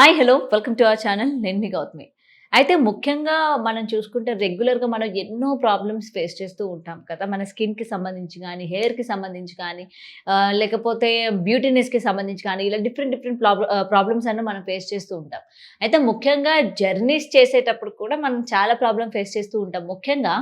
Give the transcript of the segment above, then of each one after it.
Hi hello. Welcome to our channel. నేను మీ గౌతమి. అయితే ముఖ్యంగా మనం చూసుకుంటే రెగ్యులర్గా మనం ఎన్నో ప్రాబ్లమ్స్ ఫేస్ చేస్తూ ఉంటాం కదా. మన స్కిన్కి సంబంధించి కానీ హెయిర్కి సంబంధించి కానీ లేకపోతే బ్యూటీనెస్కి సంబంధించి కానీ ఇలా డిఫరెంట్ డిఫరెంట్ ప్రాబ్లమ్స్ అన్న మనం ఫేస్ చేస్తూ ఉంటాం. అయితే ముఖ్యంగా జర్నీస్ చేసేటప్పుడు కూడా మనం చాలా ప్రాబ్లమ్ ఫేస్ చేస్తూ ఉంటాం. ముఖ్యంగా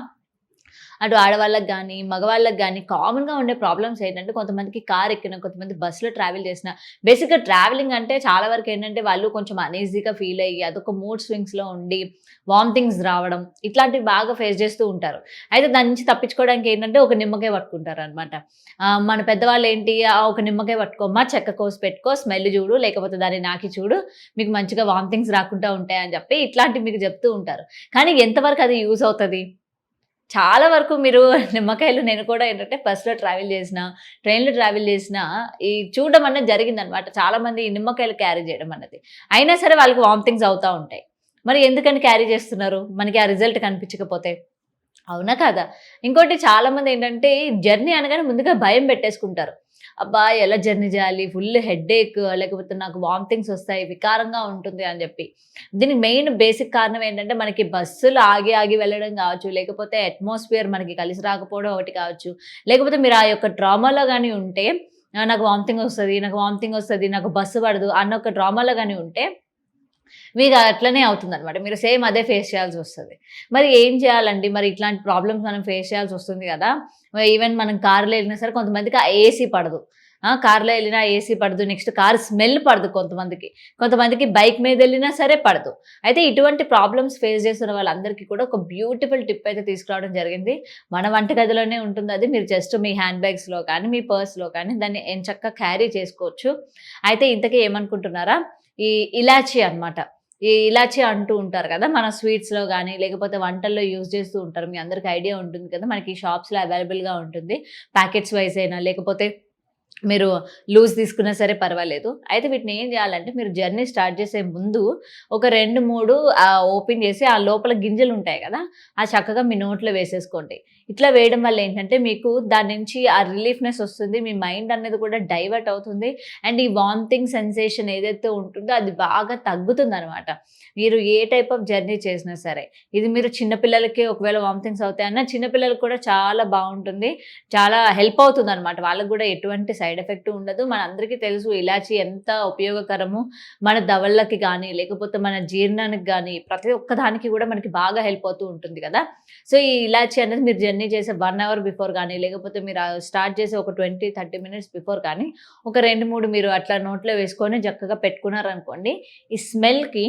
అటు ఆడవాళ్ళకి కానీ మగవాళ్ళకి కానీ కామన్గా ఉండే ప్రాబ్లమ్స్ ఏంటంటే కొంతమందికి కార్ ఎక్కిన కొంతమంది బస్సులో ట్రావెల్ చేసిన. బేసిక్గా ట్రావెలింగ్ అంటే చాలా వరకు ఏంటంటే వాళ్ళు కొంచెం అనీజీగా ఫీల్ అయ్యి అదొక మూడ్ స్వింగ్స్లో ఉండి వామిటింగ్స్ రావడం ఇట్లాంటివి బాగా ఫేస్ చేస్తూ ఉంటారు. అయితే దాని నుంచి తప్పించుకోవడానికి ఏంటంటే ఒక నిమ్మకాయ పట్టుకుంటారు అనమాట మన పెద్దవాళ్ళు ఏంటి? ఒక నిమ్మకాయ పట్టుకోమా చెక్క కోసి పెట్టుకో స్మెల్ చూడు లేకపోతే దాన్ని నాకి చూడు మీకు మంచిగా వామిటింగ్స్ రాకుండా ఉంటాయని చెప్పి ఇట్లాంటివి మీకు చెప్తూ ఉంటారు. కానీ ఎంతవరకు అది యూజ్ అవుతుంది? చాలా వరకు మీరు నిమ్మకాయలు నేను కూడా ఏంటంటే బస్సులో ట్రావెల్ చేసిన ట్రైన్లో ట్రావెల్ చేసిన ఈ చూడడం అనేది జరిగిందనమాట చాలామంది ఈ నిమ్మకాయలు క్యారీ చేయడం అన్నది. అయినా సరే వాళ్ళకి వామిటింగ్స్ అవుతూ ఉంటాయి. మరి ఎందుకని క్యారీ చేస్తున్నారు? మనకి ఆ రిజల్ట్ కనిపించకపోతే. అవునా కాదా? ఇంకోటి చాలామంది ఏంటంటే జర్నీ అనగానే ముందుగా భయం పెట్టేసుకుంటారు. అబ్బా ఎలా జర్నీ చేయాలి? ఫుల్ హెడ్ఏక్ లేకపోతే నాకు వామిటింగ్స్ వస్తాయి వికారంగా ఉంటుంది అని చెప్పి. దీనికి మెయిన్ బేసిక్ కారణం ఏంటంటే మనకి బస్సులు ఆగి ఆగి వెళ్ళడం కావచ్చు లేకపోతే అట్మాస్ఫియర్ మనకి కలిసి రాకపోవడం ఒకటి కావచ్చు. లేకపోతే మీరు ఆ యొక్క డ్రామాలో కానీ ఉంటే నాకు వామిటింగ్ వస్తుంది నాకు వామిటింగ్ వస్తుంది నాకు బస్సు పడదు అన్న ఒక డ్రామాలో కానీ ఉంటే మీకు అట్లనే అవుతుంది అనమాట మీరు సేమ్ అదే ఫేస్ చేయాల్సి వస్తుంది. మరి ఏం చేయాలండి? మరి ఇట్లాంటి ప్రాబ్లమ్స్ మనం ఫేస్ చేయాల్సి వస్తుంది కదా. ఈవెన్ మనం కార్లో వెళ్ళినా సరే కొంతమందికి ఏసీ పడదు. కార్లో వెళ్ళినా ఏసీ పడదు. నెక్స్ట్ కార్ స్మెల్ పడదు కొంతమందికి. కొంతమందికి బైక్ మీద వెళ్ళినా సరే పడదు. అయితే ఇటువంటి ప్రాబ్లమ్స్ ఫేస్ చేస్తున్న వాళ్ళందరికీ కూడా ఒక బ్యూటిఫుల్ టిప్ అయితే తీసుకురావడం జరిగింది. మన వంటగదిలోనే ఉంటుంది అది. మీరు జస్ట్ మీ హ్యాండ్ బ్యాగ్స్లో కానీ మీ పర్స్లో కానీ దాన్ని ఎంచక్క క్యారీ చేసుకోవచ్చు. అయితే ఇంతకీ ఏమనుకుంటున్నారా? ఈ ఇలాచీ అన్నమాట. ఈ ఇలాచీ అంటూ ఉంటారు కదా మన స్వీట్స్లో కానీ లేకపోతే వంటల్లో యూజ్ చేస్తూ ఉంటారు. మీ అందరికి ఐడియా ఉంటుంది కదా మనకి షాప్స్లో అవైలబుల్గా ఉంటుంది. ప్యాకెట్స్ వైజ్ అయినా లేకపోతే మీరు లూజ్ తీసుకున్నా సరే పర్వాలేదు. అయితే వీటిని ఏం చేయాలంటే మీరు జర్నీ స్టార్ట్ చేసే ముందు ఒక రెండు మూడు ఓపెన్ చేసి ఆ లోపల గింజలు ఉంటాయి కదా ఆ చక్కగా మీ నోట్లో వేసేసుకోండి. ఇట్లా వేయడం వల్ల ఏంటంటే మీకు దాని నుంచి ఆ రిలీఫ్నెస్ వస్తుంది మీ మైండ్ అనేది కూడా డైవర్ట్ అవుతుంది అండ్ ఈ వామిటింగ్ సెన్సేషన్ ఏదైతే ఉంటుందో అది బాగా తగ్గుతుంది అనమాట మీరు ఏ టైప్ ఆఫ్ జర్నీ చేసినా సరే ఇది మీరు చిన్నపిల్లలకి ఒకవేళ వామిటింగ్స్ అవుతాయన్నా చిన్నపిల్లలకు కూడా చాలా బాగుంటుంది చాలా హెల్ప్ అవుతుంది అనమాట వాళ్ళకు కూడా ఎటువంటి సైడ్ ఎఫెక్ట్ ఉండదు. మన అందరికీ తెలుసు ఇలాచి ఎంత ఉపయోగకరము మన దవళ్ళకి కానీ లేకపోతే మన జీర్ణానికి కానీ ప్రతి ఒక్క దానికి కూడా మనకి బాగా హెల్ప్ అవుతూ ఉంటుంది కదా. సో ఈ ఇలాచి అనేది మీరు జర్నీ చేసే వన్ అవర్ బిఫోర్ కానీ లేకపోతే మీరు స్టార్ట్ చేసే ఒక ట్వంటీ థర్టీ మినిట్స్ బిఫోర్ కానీ ఒక రెండు మూడు మీరు అట్లా నోట్లో వేసుకొని చక్కగా పెట్టుకున్నారనుకోండి ఈ స్మెల్కి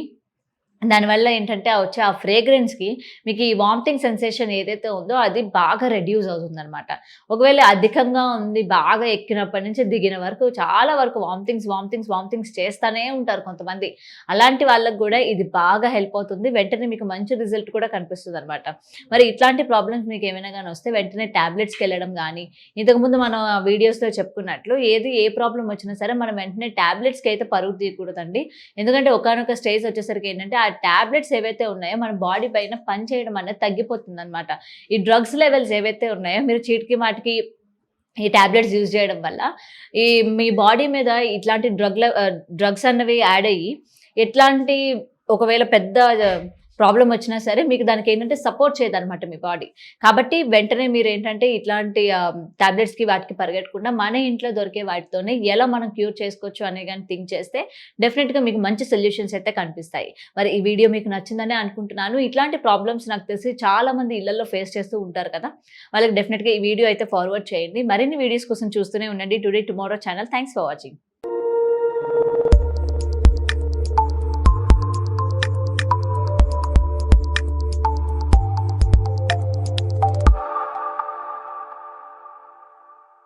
దానివల్ల ఏంటంటే ఆ వచ్చే ఆ ఫ్రేగ్రెన్స్కి మీకు ఈ వామిటింగ్ సెన్సేషన్ ఏదైతే ఉందో అది బాగా రెడ్యూస్ అవుతుందన్నమాట. ఒకవేళ అధికంగా ఉంది బాగా ఎక్కినప్పటి నుంచి దిగిన వరకు చాలా వరకు వామిటింగ్స్ వామిటింగ్స్ వామిటింగ్స్ చేస్తూనే ఉంటారు కొంతమంది. అలాంటి వాళ్ళకు కూడా ఇది బాగా హెల్ప్ అవుతుంది. వెంటనే మీకు మంచి రిజల్ట్ కూడా కనిపిస్తుంది అనమాట మరి ఇట్లాంటి ప్రాబ్లమ్స్ మీకు ఏమైనా కానీ వస్తే వెంటనే ట్యాబ్లెట్స్కి వెళ్ళడం కానీ ఇంతకుముందు మనం వీడియోస్లో చెప్పుకున్నట్లు ఏది ఏ ప్రాబ్లం వచ్చినా సరే మనం వెంటనే ట్యాబ్లెట్స్కి అయితే పరుగు తీయకూడదండి. ఎందుకంటే ఒకనొక స్టేజ్ వచ్చేసరికి ఏంటంటే ఆ ట్యాబ్లెట్స్ ఏవైతే ఉన్నాయో మన బాడీ పైన పని చేయడం అనేది తగ్గిపోతుంది అనమాట ఈ డ్రగ్స్ లెవెల్స్ ఏవైతే ఉన్నాయో మీరు చీటికి మాటికి ఈ ట్యాబ్లెట్స్ యూజ్ చేయడం వల్ల ఈ మీ బాడీ మీద ఇట్లాంటి డ్రగ్ డ్రగ్స్ అన్నవి యాడ్ అయ్యి ఎట్లాంటి ఒకవేళ పెద్ద ప్రాబ్లం వచ్చినా సరే మీకు దానికి ఏంటంటే సపోర్ట్ చేయదనమాట మీ బాడీ. కాబట్టి వెంటనే మీరు ఏంటంటే ఇట్లాంటి టాబ్లెట్స్కి వాటికి పరిగెట్టకుండా మన ఇంట్లో దొరికే వాటితోనే ఎలా మనం క్యూర్ చేసుకోవచ్చు అనే కానీ థింక్ చేస్తే డెఫినెట్గా మీకు మంచి సొల్యూషన్స్ అయితే కనిపిస్తాయి. మరి ఈ వీడియో మీకు నచ్చిందని అనుకుంటున్నాను. ఇట్లాంటి ప్రాబ్లమ్స్ నాకు తెలిసి చాలా మంది ఇళ్ళలో ఫేస్ చేస్తూ ఉంటారు కదా. వాళ్ళకి డెఫినెట్గా ఈ వీడియో అయితే ఫార్వర్డ్ చేయండి. మరిన్ని వీడియోస్ కోసం చూస్తూనే ఉండండి. Today tomorrow channel. Thanks for watching.